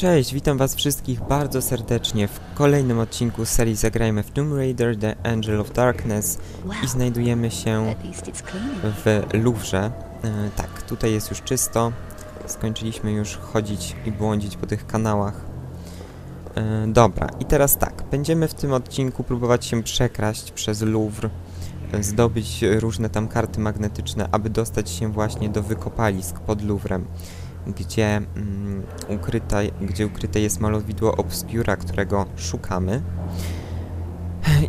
Cześć, witam was wszystkich bardzo serdecznie w kolejnym odcinku serii Zagrajmy w Tomb Raider The Angel of Darkness i znajdujemy się w Louvre. E, tak, tutaj jest już czysto. Skończyliśmy już chodzić i błądzić po tych kanałach. E, dobra, i teraz tak, będziemy w tym odcinku próbować się przekraść przez Louvre, e, zdobyć różne tam karty magnetyczne, aby dostać się właśnie do wykopalisk pod Louvrem, gdzie, mm, ukryta, gdzie ukryte jest malowidło Obscura, którego szukamy.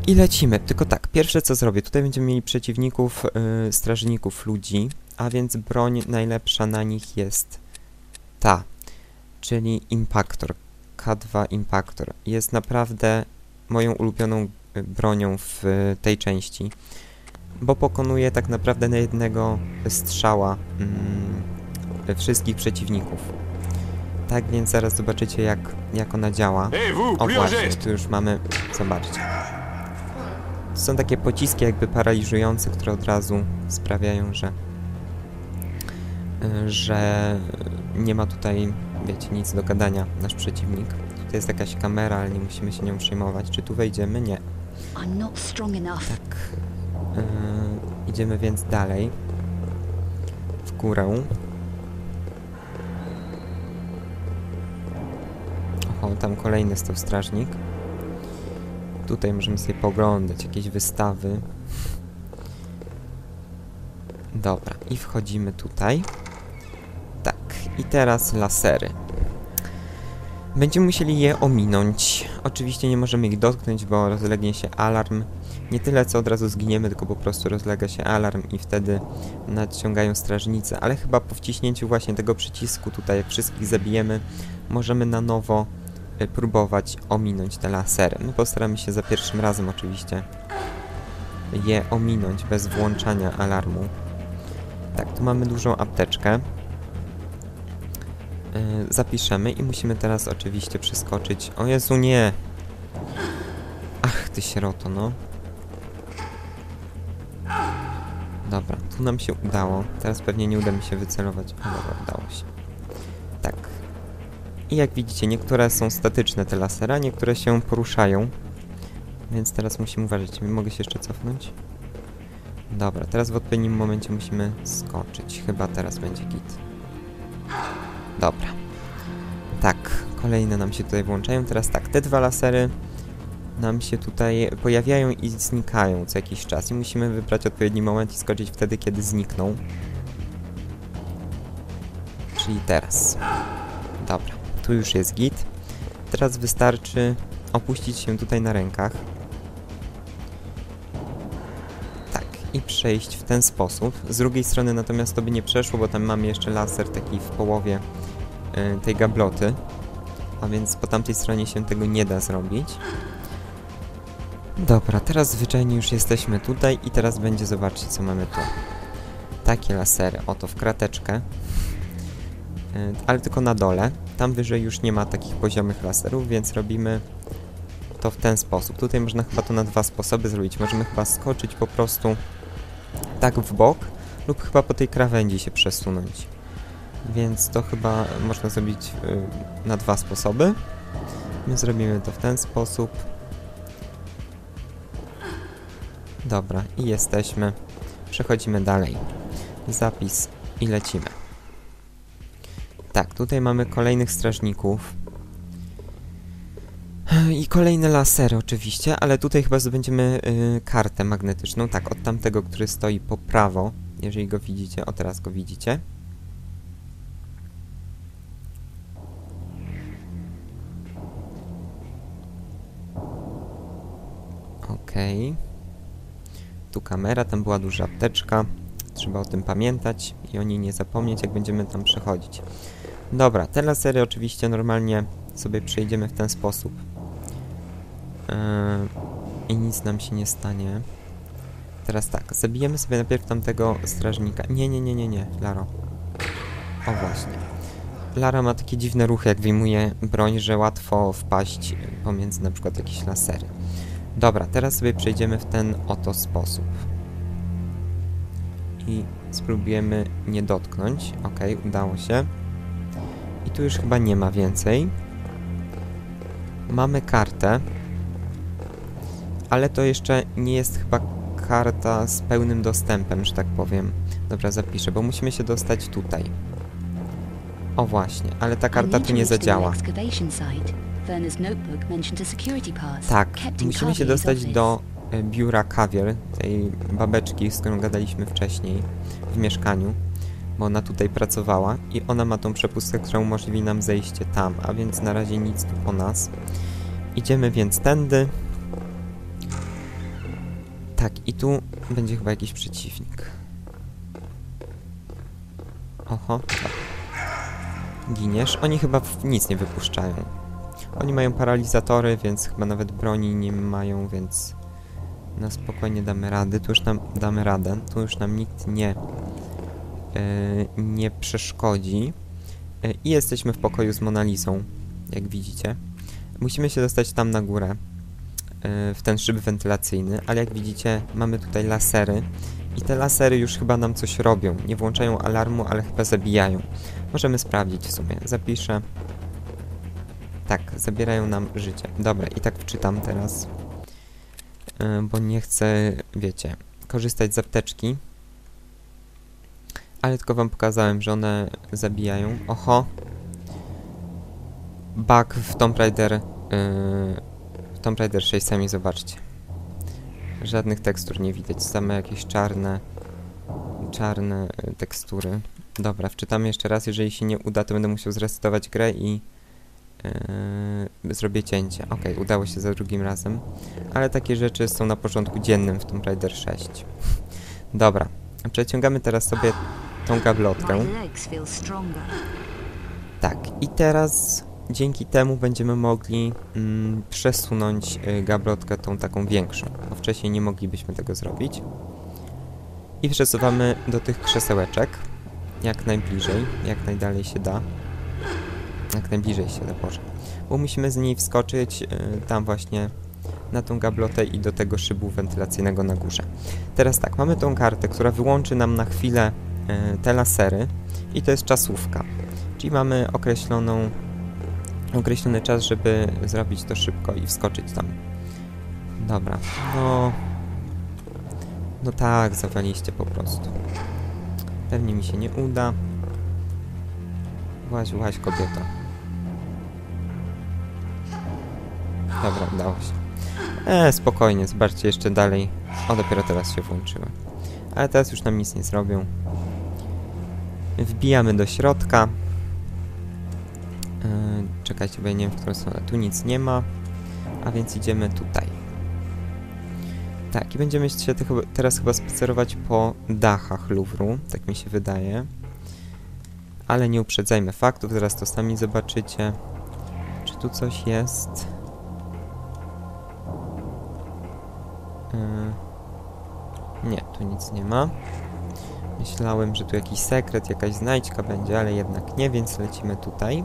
I lecimy. Tylko tak, pierwsze co zrobię, tutaj będziemy mieli przeciwników, y, strażników ludzi, a więc broń najlepsza na nich jest ta, czyli Impactor, K2 Impactor. Jest naprawdę moją ulubioną y, bronią w y, tej części, bo pokonuje tak naprawdę na jednego strzała mm, wszystkich przeciwników. Tak więc zaraz zobaczycie jak, jak ona działa. O właśnie, tu już mamy, zobaczcie. To są takie pociski jakby paraliżujące, które od razu sprawiają, że y, że nie ma tutaj, wiecie, nic do gadania nasz przeciwnik. Tutaj jest jakaś kamera, ale nie musimy się nią przejmować. Czy tu wejdziemy? Nie. Tak. y, idziemy więc dalej. W górę. Tam kolejny stał strażnik. Tutaj możemy sobie poglądać jakieś wystawy. Dobra, i wchodzimy tutaj. Tak, i teraz lasery. Będziemy musieli je ominąć. Oczywiście nie możemy ich dotknąć, bo rozlegnie się alarm. Nie tyle, co od razu zginiemy, tylko po prostu rozlega się alarm i wtedy nadciągają strażnicy. Ale chyba po wciśnięciu właśnie tego przycisku tutaj, jak wszystkich zabijemy, możemy na nowo próbować ominąć te lasery. My postaramy się za pierwszym razem oczywiście je ominąć bez włączania alarmu. Tak, tu mamy dużą apteczkę. Y, zapiszemy i musimy teraz oczywiście przeskoczyć. O Jezu, nie! Ach, ty sieroto, no. Dobra, tu nam się udało. Teraz pewnie nie uda mi się wycelować. O, dobra, udało się. I jak widzicie, niektóre są statyczne te lasera, niektóre się poruszają. Więc teraz musimy uważać. Mogę się jeszcze cofnąć? Dobra, teraz w odpowiednim momencie musimy skoczyć. Chyba teraz będzie git. Dobra. Tak, kolejne nam się tutaj włączają. Teraz tak, te dwa lasery nam się tutaj pojawiają i znikają co jakiś czas i musimy wybrać odpowiedni moment i skoczyć wtedy, kiedy znikną. Czyli teraz. Dobra, tu już jest git. Teraz wystarczy opuścić się tutaj na rękach. Tak, i przejść w ten sposób. Z drugiej strony natomiast to by nie przeszło, bo tam mamy jeszcze laser taki w połowie y, tej gabloty. A więc po tamtej stronie się tego nie da zrobić. Dobra, teraz zwyczajnie już jesteśmy tutaj i teraz będzie, zobaczcie co mamy tu. Takie lasery, oto w krateczkę. Yy, ale tylko na dole. Tam wyżej już nie ma takich poziomych laserów, więc robimy to w ten sposób. Tutaj można chyba to na dwa sposoby zrobić. Możemy chyba skoczyć po prostu tak w bok lub chyba po tej krawędzi się przesunąć. Więc to chyba można zrobić yy, na dwa sposoby. My zrobimy to w ten sposób. Dobra, i jesteśmy. Przechodzimy dalej. Zapis i lecimy. Tak, tutaj mamy kolejnych strażników. I kolejne lasery oczywiście, ale tutaj chyba zdobędziemy y, kartę magnetyczną. Tak, od tamtego, który stoi po prawo. Jeżeli go widzicie, o teraz go widzicie. Okej. Tu kamera, tam była duża apteczka. Trzeba o tym pamiętać i o niej nie zapomnieć, jak będziemy tam przechodzić. Dobra, te lasery oczywiście normalnie sobie przejdziemy w ten sposób. Yy, I nic nam się nie stanie. Teraz tak, zabijemy sobie najpierw tamtego strażnika. Nie, nie, nie, nie, nie, Laro. O właśnie. Lara ma takie dziwne ruchy, jak wyjmuje broń, że łatwo wpaść pomiędzy na przykład jakieś lasery. Dobra, teraz sobie przejdziemy w ten oto sposób. I spróbujemy nie dotknąć. Ok, udało się. I tu już chyba nie ma więcej. mamy kartę, ale to jeszcze nie jest chyba karta z pełnym dostępem, że tak powiem. Dobra, zapiszę, bo musimy się dostać tutaj. O właśnie, ale ta karta tu nie zadziała. Tak, musimy się dostać do biura Kawier, tej babeczki, z którą gadaliśmy wcześniej w mieszkaniu, bo ona tutaj pracowała i ona ma tą przepustkę, która umożliwi nam zejście tam, a więc na razie nic tu po nas. Idziemy więc tędy. Tak, i tu będzie chyba jakiś przeciwnik. Oho, tak. Giniesz. Oni chyba nic nie wypuszczają. Oni mają paralizatory, więc chyba nawet broni nie mają, więc na spokojnie damy rady. Tu już nam damy radę. Tu już nam nikt nie e, nie przeszkodzi. E, I jesteśmy w pokoju z Monalizą, jak widzicie. Musimy się dostać tam na górę, e, w ten szyb wentylacyjny, ale jak widzicie mamy tutaj lasery i te lasery już chyba nam coś robią. Nie włączają alarmu, ale chyba zabijają. Możemy sprawdzić w sumie. Zapiszę. Tak, zabierają nam życie. Dobra, i tak wczytam teraz, bo nie chcę, wiecie, korzystać z apteczki. Ale tylko wam pokazałem, że one zabijają. Oho! Bug w Tomb Raider, yy, w Tomb Raider 6 sami zobaczcie. Żadnych tekstur nie widać, same jakieś czarne, czarne y, tekstury. Dobra, wczytam jeszcze raz, jeżeli się nie uda, to będę musiał zresetować grę i Yy, zrobię cięcie. Ok, udało się za drugim razem. Ale takie rzeczy są na porządku dziennym w Tomb Raider 6. Dobra, przeciągamy teraz sobie tą gablotkę. Tak, i teraz dzięki temu będziemy mogli mm, przesunąć y, gablotkę tą taką większą, bo wcześniej nie moglibyśmy tego zrobić. I przesuwamy do tych krzesełeczek, jak najbliżej, jak najdalej się da. Jak najbliżej się da, Boże. Bo musimy z niej wskoczyć y, tam właśnie na tą gablotę i do tego szybu wentylacyjnego na górze. Teraz tak, mamy tą kartę, która wyłączy nam na chwilę y, te lasery i to jest czasówka. Czyli mamy określoną, określony czas, żeby zrobić to szybko i wskoczyć tam. Dobra, no... No tak, zawaliście po prostu. Pewnie mi się nie uda. Łaź, łaź kobieto. Dobra, udało się. E, spokojnie, zobaczcie jeszcze dalej. O, dopiero teraz się włączyły. Ale teraz już nam nic nie zrobią. Wbijamy do środka. Yy, czekajcie, bo ja nie wiem, w którą stronę. Tu nic nie ma, a więc idziemy tutaj. Tak, i będziemy się te, teraz chyba spacerować po dachach Louvru, tak mi się wydaje. Ale nie uprzedzajmy faktów, zaraz to sami zobaczycie. Czy tu coś jest? Nic nie ma. Myślałem, że tu jakiś sekret, jakaś znajdźka będzie, ale jednak nie, więc lecimy tutaj.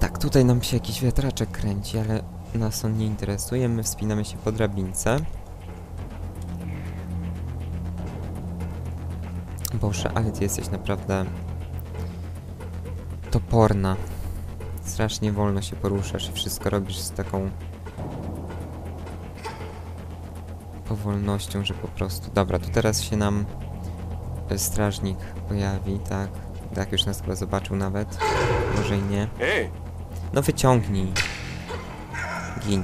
Tak, tutaj nam się jakiś wiatraczek kręci, ale nas on nie interesuje. My wspinamy się po drabince. Boże, ale ty jesteś naprawdę toporna. Strasznie wolno się poruszasz i wszystko robisz z taką powolnością, że po prostu... Dobra, tu teraz się nam e, strażnik pojawi, tak? Tak, już nas chyba zobaczył nawet. Może i nie. No wyciągnij. Gin.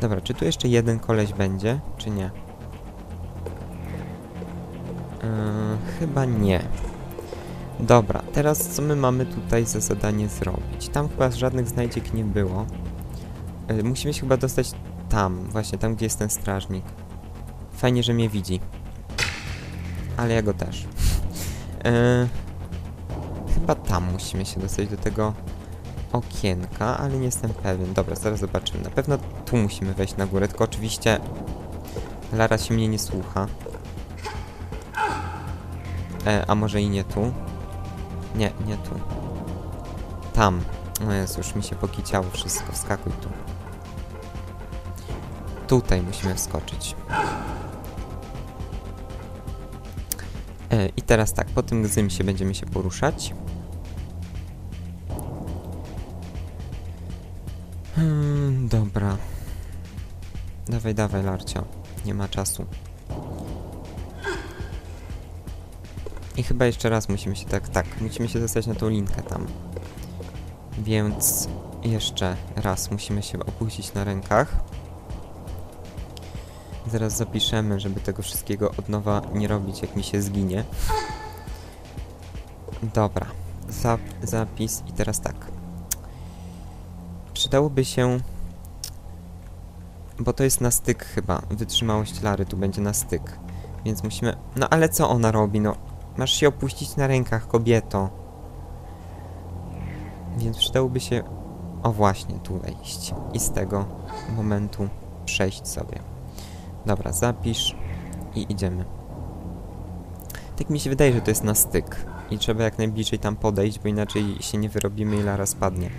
Dobra, czy tu jeszcze jeden koleś będzie, czy nie? Yy, chyba nie. Dobra, teraz co my mamy tutaj za zadanie zrobić? Tam chyba żadnych znajdziek nie było. Yy, musimy się chyba dostać tam, właśnie tam, gdzie jest ten strażnik. Fajnie, że mnie widzi. Ale ja go też. Yy, chyba tam musimy się dostać do tego okienka, ale nie jestem pewien. Dobra, zaraz zobaczymy. Na pewno tu musimy wejść na górę, tylko oczywiście Lara się mnie nie słucha. E, a może i nie tu? Nie, nie tu. Tam. O Jezu, już mi się pokiciało wszystko. Wskakuj tu. Tutaj musimy wskoczyć. E, I teraz tak, po tym gzymsie będziemy się poruszać. Hmm, dobra. Dawaj, dawaj, Larcia. Nie ma czasu. I chyba jeszcze raz musimy się tak, tak, musimy się dostać na tą linkę tam. Więc jeszcze raz musimy się opuścić na rękach. Zaraz zapiszemy, żeby tego wszystkiego od nowa nie robić, jak mi się zginie. Dobra. Zap zapis i teraz tak. Przydałoby się... Bo to jest na styk chyba. Wytrzymałość Lary tu będzie na styk. Więc musimy... No ale co ona robi? No, masz się opuścić na rękach, kobieto. Więc przydałoby się... O właśnie, tu wejść. I z tego momentu przejść sobie. Dobra, zapisz i idziemy. Tak mi się wydaje, że to jest na styk. I trzeba jak najbliżej tam podejść, bo inaczej się nie wyrobimy i Lara spadnie.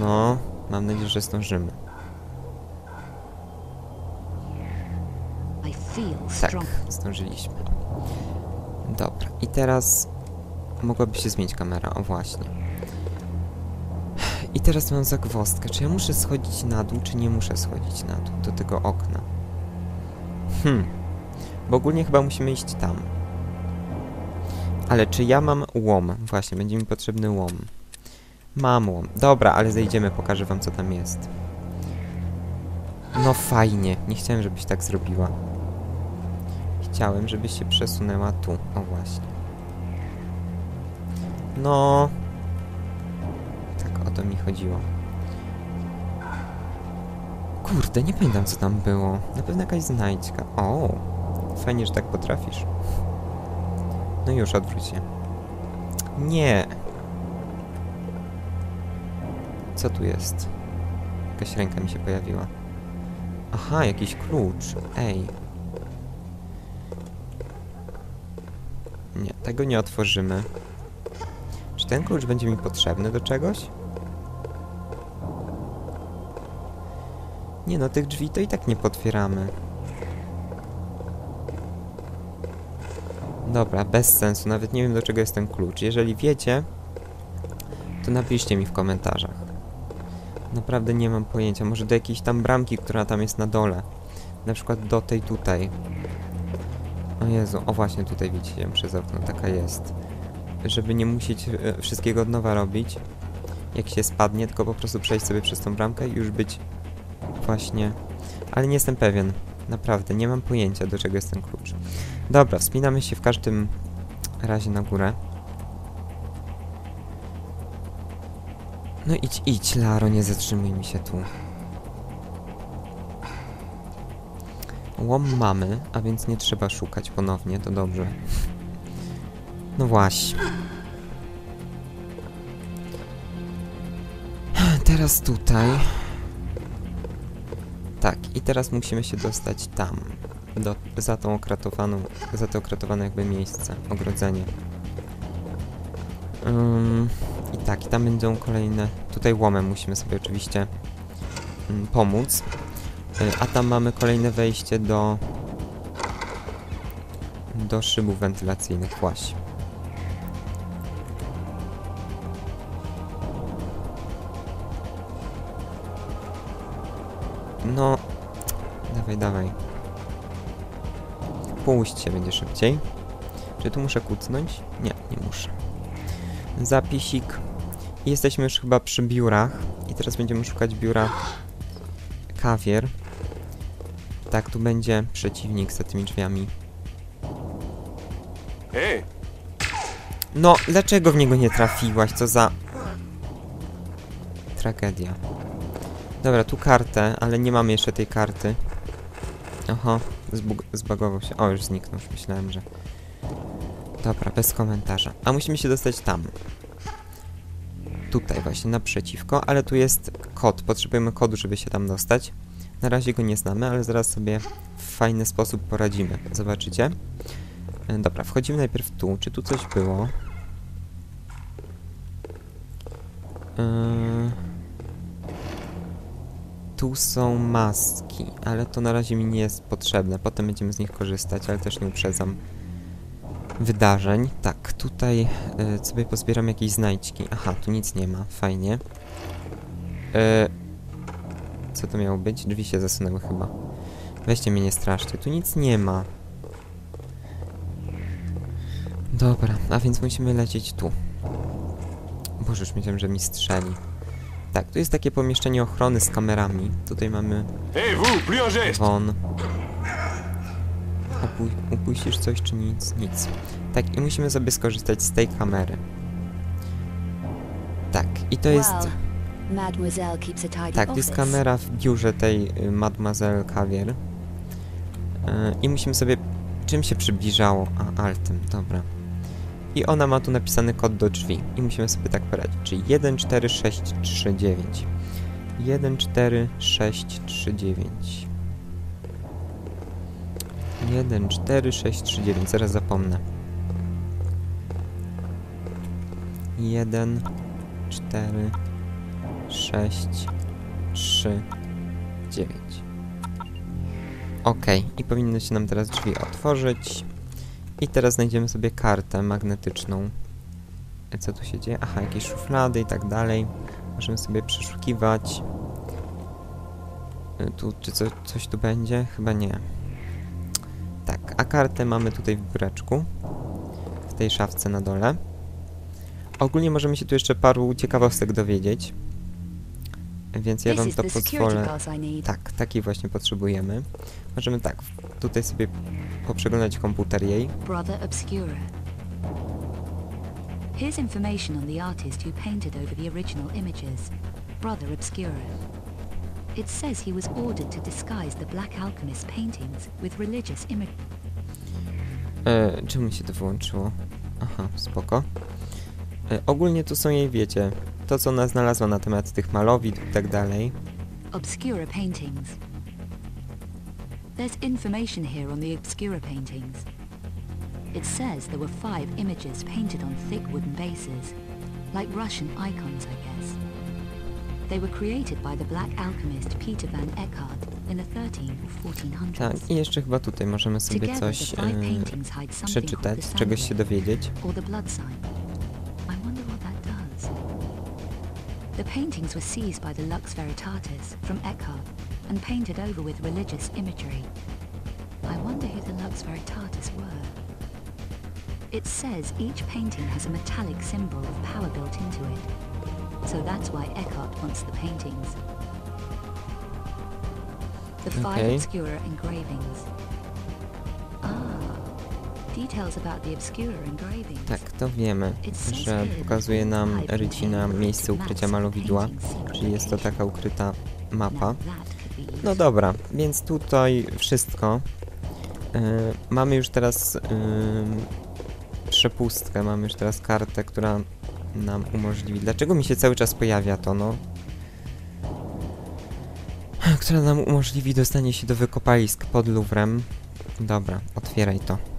No, mam nadzieję, że zdążymy. Tak, zdążyliśmy. Dobra, i teraz mogłaby się zmienić kamera, o właśnie. I teraz mam zagwozdkę, czy ja muszę schodzić na dół, czy nie muszę schodzić na dół, do tego okna. Hmm, bo ogólnie chyba musimy iść tam. Ale czy ja mam łom? Właśnie, będzie mi potrzebny łom. Mam łom. Dobra, ale zejdziemy, pokażę wam co tam jest. No fajnie, nie chciałem, żebyś tak zrobiła. Chciałem, żebyś się przesunęła tu. O właśnie. No. O to mi chodziło. Kurde, nie pamiętam co tam było. Na pewno jakaś znajdźka. O, fajnie, że tak potrafisz. No już, odwróć się. Nie. Co tu jest? Jakaś ręka mi się pojawiła. Aha, jakiś klucz. Ej. Nie, tego nie otworzymy. Czy ten klucz będzie mi potrzebny do czegoś? Nie no, tych drzwi to i tak nie potwieramy. Dobra, bez sensu, nawet nie wiem do czego jest ten klucz. Jeżeli wiecie, to napiszcie mi w komentarzach. Naprawdę nie mam pojęcia, może do jakiejś tam bramki, która tam jest na dole. Na przykład do tej tutaj. O Jezu, o właśnie tutaj widzicie przez okno, taka jest. Żeby nie musieć e, wszystkiego od nowa robić, jak się spadnie, tylko po prostu przejść sobie przez tą bramkę i już być właśnie... Ale nie jestem pewien, naprawdę, nie mam pojęcia do czego jest ten klucz. Dobra, wspinamy się w każdym razie na górę. No idź, idź, Laro, nie zatrzymuj mi się tu. Łom mamy, a więc nie trzeba szukać ponownie, to dobrze. No właśnie. Teraz tutaj. Tak, i teraz musimy się dostać tam. Do, za tą okratowaną, za to okratowane jakby miejsce, ogrodzenie. Ym, I tak, i tam będą kolejne... Tutaj łomem musimy sobie oczywiście ym, pomóc. Y, a tam mamy kolejne wejście do... do szybów wentylacyjnych właśnie. Się, będzie szybciej. Czy tu muszę kucnąć? Nie, nie muszę. Zapisik. I jesteśmy już chyba przy biurach. I teraz będziemy szukać biura kawier. Tak, tu będzie przeciwnik za tymi drzwiami. No, dlaczego w niego nie trafiłaś? Co za... Tragedia. Dobra, tu kartę, ale nie mamy jeszcze tej karty. Oho, zbug zbagował się. O, już zniknął, już myślałem, że... Dobra, bez komentarza. A musimy się dostać tam. Tutaj właśnie, naprzeciwko, ale tu jest kod. Potrzebujemy kodu, żeby się tam dostać. Na razie go nie znamy, ale zaraz sobie w fajny sposób poradzimy. Zobaczycie? E, Dobra, wchodzimy najpierw tu. Czy tu coś było? Yy... Tu są maski, ale to na razie mi nie jest potrzebne. Potem będziemy z nich korzystać, ale też nie uprzedzam. wydarzeń. Tak, tutaj e, sobie pozbieram jakieś znajdźki. Aha, tu nic nie ma, fajnie. E, co to miało być? Drzwi się zasunęły chyba. Weźcie mnie nie straszcie, tu nic nie ma. Dobra, a więc musimy lecieć tu. Boże, już myślałem, że mi strzeli. Tak, tu jest takie pomieszczenie ochrony z kamerami. Tutaj mamy un geste Won. Upu upuścisz coś czy nic? Nic. Tak, i musimy sobie skorzystać z tej kamery. Tak, i to jest... Well, Mademoiselle keeps a tidy Tak, to jest kamera w biurze tej y, Mademoiselle Cavier. Y, I musimy sobie... Czym się przybliżało? A, altem, dobra. I ona ma tu napisany kod do drzwi. I musimy sobie tak poradzić. Czyli 14639. 14639. 14639, zaraz zapomnę. 1 4 6 3 9 Ok, i powinny się nam teraz drzwi otworzyć. I teraz znajdziemy sobie kartę magnetyczną. Co tu się dzieje? Aha, jakieś szuflady i tak dalej. Możemy sobie przeszukiwać. Y, Tu, czy co, coś tu będzie? Chyba nie. Tak, a kartę mamy tutaj w biureczku. W tej szafce na dole. Ogólnie możemy się tu jeszcze paru ciekawostek dowiedzieć. Więc ja wam to pozwolę. Tak, taki właśnie potrzebujemy. Możemy tak, tutaj sobie poprzeglądać komputer jej. Brother Obscura. Here's information on the artist who painted over the original images, Brother Obscura. It says he was ordered to disguise the Black Alchemist paintings with religious imagery. E, czemu się to wyłączyło? Aha, spoko. E, ogólnie tu są jej, wiecie, to co ona znalazła na temat tych malowid i tak dalej. Obscura paintings. There's information here on the Obscura paintings. It says there were five images painted on thick wooden bases, like Russian icons, I guess. They were created by the black alchemist Peter van Eckhart in the 13 or 1400s. Tak, i jeszcze chyba tutaj możemy sobie coś e, przeczytać, czegoś się dowiedzieć. or the blood sign. The paintings were seized by the Lux Veritatis from Eckhart and painted over with religious imagery. I wonder who the Lux Veritatis were. It says each painting has a metallic symbol of power built into it. So that's why Eckhart wants the paintings. The five Okay. obscura engravings. Tak, to wiemy, że pokazuje nam Rycina miejsce ukrycia malowidła, czyli jest to taka ukryta mapa. No dobra, więc tutaj wszystko. Yy, mamy już teraz yy, przepustkę, mamy już teraz kartę, która nam umożliwi. Dlaczego mi się cały czas pojawia to, no? Która nam umożliwi dostanie się do wykopalisk pod Louvrem. Dobra, otwieraj to.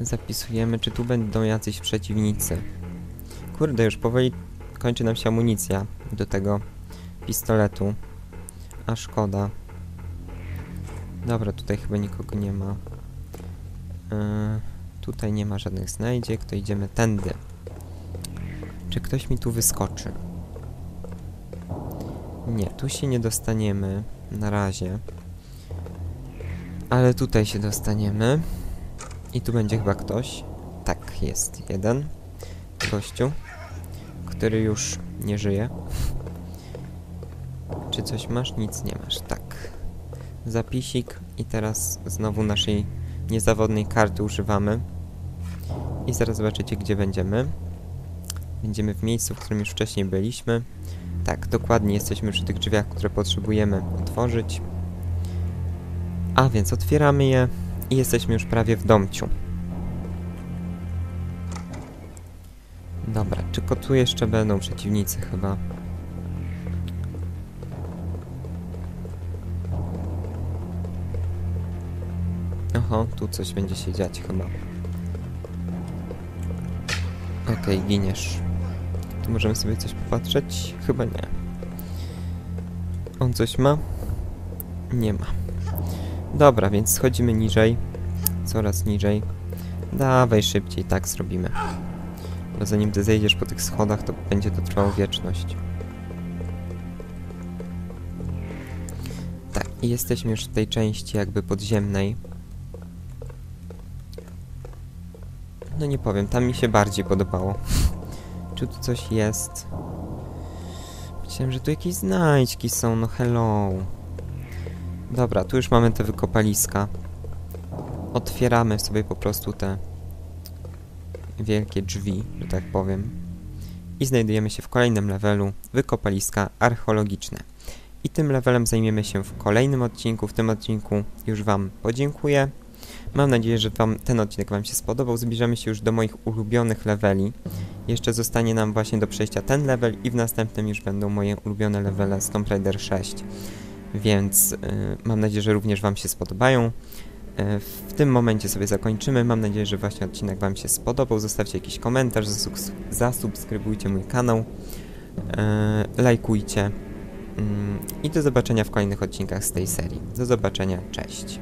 Zapisujemy, czy tu będą jacyś przeciwnicy. Kurde, już powoli kończy nam się amunicja do tego pistoletu. A szkoda. Dobra, tutaj chyba nikogo nie ma. Yy, tutaj nie ma żadnych znajdziek, to idziemy tędy. Czy ktoś mi tu wyskoczy? Nie, tu się nie dostaniemy. Na razie. Ale tutaj się dostaniemy. I tu będzie chyba ktoś. Tak, jest jeden. Gościu. Który już nie żyje. Czy coś masz? Nic nie masz, tak. Zapisik i teraz znowu naszej niezawodnej karty używamy. I zaraz zobaczycie, gdzie będziemy. Będziemy w miejscu, w którym już wcześniej byliśmy. Tak, dokładnie jesteśmy przy tych drzwiach, które potrzebujemy otworzyć. A więc otwieramy je i jesteśmy już prawie w domciu. Dobra, czy ko- tu jeszcze będą przeciwnicy chyba? Oho, tu coś będzie się dziać chyba. Okej, giniesz. Tu możemy sobie coś popatrzeć? Chyba nie. On coś ma? Nie ma. Dobra, więc schodzimy niżej. Coraz niżej. Dawaj szybciej, tak zrobimy. Bo zanim ty zejdziesz po tych schodach, to będzie to trwało wieczność. Tak, i jesteśmy już w tej części jakby podziemnej. No nie powiem, tam mi się bardziej podobało. Czy tu coś jest? Myślałem, że tu jakieś znajdźki są, no hello. Dobra, tu już mamy te wykopaliska. Otwieramy sobie po prostu te wielkie drzwi, że tak powiem. I znajdujemy się w kolejnym levelu wykopaliska archeologiczne. I tym levelem zajmiemy się w kolejnym odcinku. W tym odcinku już Wam podziękuję. Mam nadzieję, że wam, ten odcinek Wam się spodobał. Zbliżamy się już do moich ulubionych leveli. Jeszcze zostanie nam właśnie do przejścia ten level i w następnym już będą moje ulubione levele z Tomb Raider 6. Więc y, mam nadzieję, że również Wam się spodobają. Y, w tym momencie sobie zakończymy. Mam nadzieję, że właśnie odcinek Wam się spodobał. Zostawcie jakiś komentarz, zasubs- zasubskrybujcie mój kanał, y, lajkujcie. Mm, I do zobaczenia w kolejnych odcinkach z tej serii. Do zobaczenia, cześć.